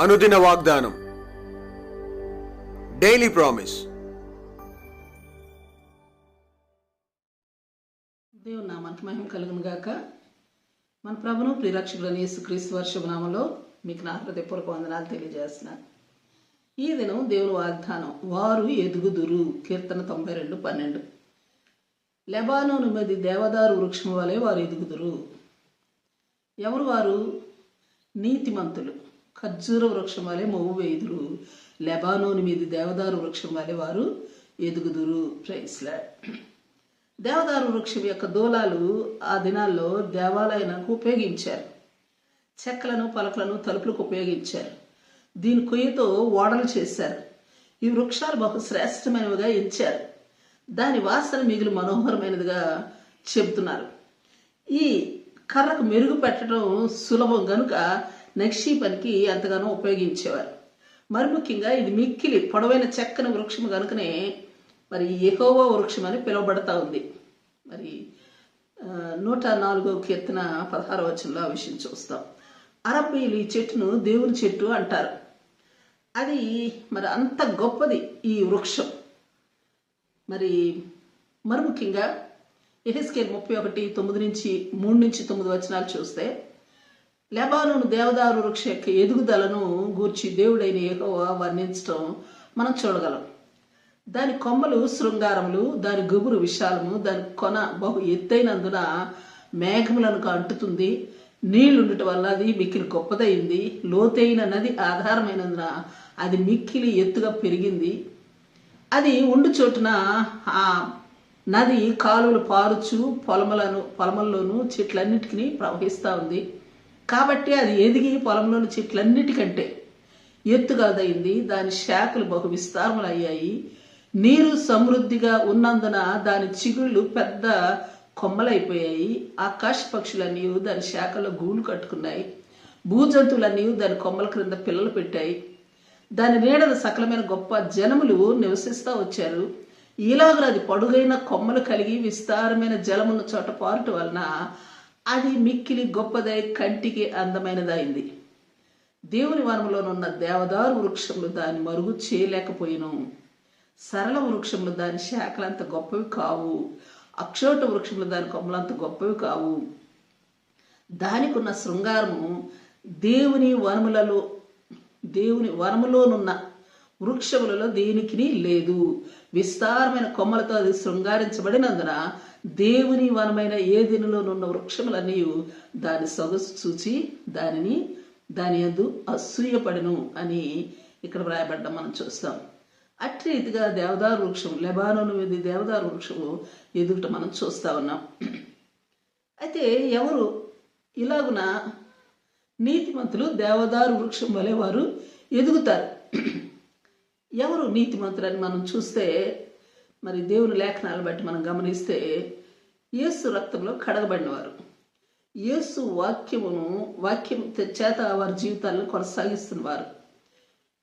అనుదిన వాగ్దానం. Daily promise దేవుని నామానికి మహిమ కలుగును గాక. మన ప్రభును ప్రిరక్షకుడని యేసుక్రీస్తు వర్షభనామంలో మీకు నా హృదయపూర్వక వందనాలు తెలియజేస్తున్నాను ఈ దినం దేవుని వాగ్దానం వారు ఎదుగుదురు. కీర్తన తొంభై రెండు పన్నెండు. లెబానోను మది దేవదారు వృక్షం వలె వారు ఎదుగుదురు. ఎవరు వారు? నీతిమంతులు. ఖర్జూర వృక్షం వలె మొవ్వు వేయుదురు. లెబానోని మీది దేవదారు వృక్షం వలె వారు ఎదుగుదురు. ప్రైస్లా దేవదారు వృక్షం యొక్క దూలాలు ఆ దినాల్లో దేవాలయానికి ఉపయోగించారు. చెక్కలను పలకలను తలుపులకు ఉపయోగించారు. దీని కొయ్యతో ఓడలు చేశారు. ఈ వృక్షాలు బహు శ్రేష్టమైనవిగా ఎంచారు. దాని వాసన మిగిలి మనోహరమైనదిగా చెబుతున్నారు. ఈ కర్రకు మెరుగు పెట్టడం సులభం కనుక నక్షీ పనికి ఎంతగానో ఉపయోగించేవారు. మరి ముఖ్యంగా ఇది మిక్కిలి పొడవైన చెక్కని వృక్షం కనుకనే మరి ఎహోవో వృక్షం అని పిలువబడతా ఉంది. మరి నూట నాలుగో కీర్తన పదహారవ వచనంలో ఆ విషయం చూస్తాం. అరబ్బీలు ఈ చెట్టును దేవుని చెట్టు అంటారు. అది మరి అంత గొప్పది ఈ వృక్షం. మరి మరి ముఖ్యంగా ఎహెస్కేల్ ముప్పై ఒకటి తొమ్మిది నుంచి మూడు నుంచి తొమ్మిది వచనాలు చూస్తే లెబానోను దేవదారు వృక్ష యొక్క ఎదుగుదలను గూర్చి దేవుడైన యెహోవా వర్ణించడం మనం చూడగలం. దాని కొమ్మలు శృంగారములు దాని గుబురు విశాలము దాని కొన బహు ఎత్తైనందున మేఘములను అంటుతుంది. నీళ్ళుండటం వల్ల అది మిక్కిలి గొప్పదైంది లోతైన నది ఆధారమైనందున అది మిక్కిలి ఎత్తుగా పెరిగింది. అది ఉండు చోటున ఆ నది కాలువలు పారుచు పొలములను పొలముల్లోనూ చెట్లన్నిటికీ ప్రవహిస్తూ ఉంది. కాబట్టి అది ఎదిగి పొలంలోని చెట్లన్నిటికంటే ఎత్తుగాదైంది దాని శాఖలు బహు విస్తారములు అయ్యాయి నీరు సమృద్ధిగా ఉన్నందున దాని చిగుళ్ళు పెద్ద కొమ్మలైపోయాయి. ఆకాశ పక్షులన్నీ దాని శాఖలో గూళ్ళు కట్టుకున్నాయి. భూజంతువులన్నీ దాని కొమ్మల క్రింద పిల్లలు పెట్టాయి. దాని నీడలు సకలమైన గొప్ప జనములు నివసిస్తూ వచ్చారు. ఈలాగా అది పొడుగైన కొమ్మలు కలిగి విస్తారమైన జలమున్న చోట పారుట వలన అది మిక్కిలి గొప్పదై కంటికి అందమైనదైంది. దేవుని వనములోనున్న దేవదారు వృక్షములు దాని మరుగు చేయలేకపోయిను. సరళ వృక్షములు దాని శాఖలంత గొప్పవి కావు. అక్షోట వృక్షములు దాని కొమ్మలంత గొప్పవి కావు. దానికున్న శృంగారము దేవుని వనములలో దేవుని వనములోనున్న వృక్షములలో దేనికి లేదు. విస్తారమైన కొమ్మలతో అది శృంగారించబడినందున దేవుని వనమైన ఏ దినలోనున్న వృక్షములన్నీ దాని సొగసు చూచి దానిని దాని ఎందు అసూయపడను అని ఇక్కడ వ్రాయబడ్డం మనం చూస్తాం. అట్టి రీతిగా దేవదారు వృక్షం లెబానోను మీద దేవదారు వృక్షము ఎదుగుట మనం చూస్తా ఉన్నాం. అయితే ఎవరు? ఇలాగున నీతిమంతులు దేవదారు వృక్షం వలె వారు ఎదుగుతారు. ఎవరు నీతిమంతులని మనం చూస్తే మరి దేవుని లేఖనాలు బట్టి మనం గమనిస్తే యేసు రక్తంలో కడగబడినవారు. యేసు వాక్యమును వాక్యం చేత వారి జీవితాలను కొనసాగిస్తున్నవారు.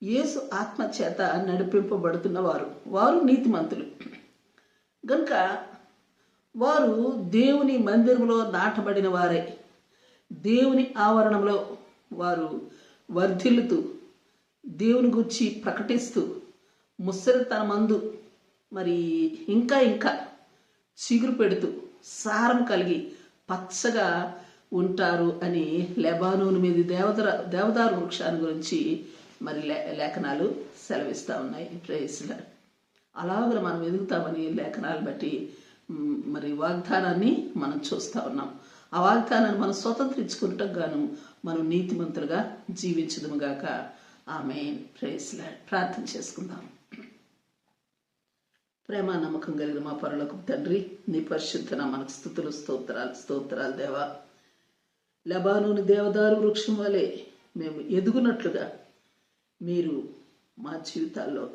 యేసు ఆత్మ చేత నడిపింపబడుతున్నవారు. వారు నీతిమంతులు గనుక వారు దేవుని మందిరంలో నాటబడిన వారే. దేవుని ఆవరణంలో వారు వర్ధిల్లుతూ దేవుని గురించి ప్రకటిస్తూ ముసలితన మందు మరి ఇంకా ఇంకా చిగురు పెడుతూ సారం కలిగి పచ్చగా ఉంటారు అని లెబానోను మీద దేవదర దేవదారు వృక్షాన్ని గురించి మరి లే లేఖనాలు సెలవిస్తూ ఉన్నాయి. ప్రేయస్లో అలాగ మనం ఎదుగుతామని లేఖనాలు బట్టి మరి వాగ్దానాన్ని మనం చూస్తూ ఉన్నాం. ఆ వాగ్దానాన్ని మనం స్వతంత్రించుకుంటాం గాను మనం నీతిమంతులుగా జీవించదుము గాక. ఆమె ప్రేస్లా ప్రార్థన చేసుకుందాం. ప్రేమ నమ్మకం కలిగిన మా పరులకు తండ్రి నీ పరిశుద్ధన మనకు స్థుతులు స్తోత్రాలు స్తోత్రాలు దేవా. లెబానోని దేవదారు వృక్షం వలె మేము ఎదుగునట్లుగా మీరు మా జీవితాల్లో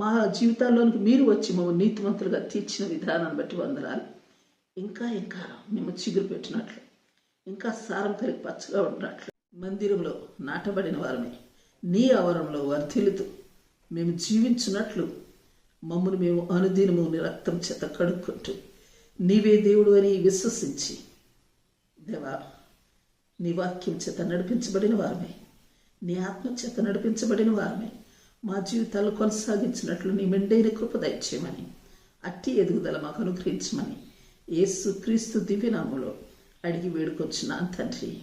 మా జీవితాల్లోనికి మీరు వచ్చి మమ్మల్ని నీతిమంతులుగా తీర్చిన విధానాన్ని బట్టి వందనాలు. ఇంకా ఇంకా మేము చిగురు పెట్టినట్లు ఇంకా సారం కలిగి పచ్చగా ఉన్నట్లు మందిరంలో నాటబడిన వారమే. నీ అవరంలో వర్ధిల్లుతూ మేము జీవించినట్లు మమ్మల్ని మేము అనుదినము నీ రక్తం చేత కడుక్కుంటూ నీవే దేవుడు అని విశ్వసించి దేవా నీ వాక్యం చేత నడిపించబడిన వారమే. నీ ఆత్మచేత నడిపించబడిన వారమే. మా జీవితాలు కొనసాగించినట్లు నీ మెండైన కృప దయచేయమని అట్టి ఎదుగుదల మాకు అనుగ్రహించమని యేసు క్రీస్తు దివ్యనామంలో అడిగి వేడుకొచ్చిన తండ్రి.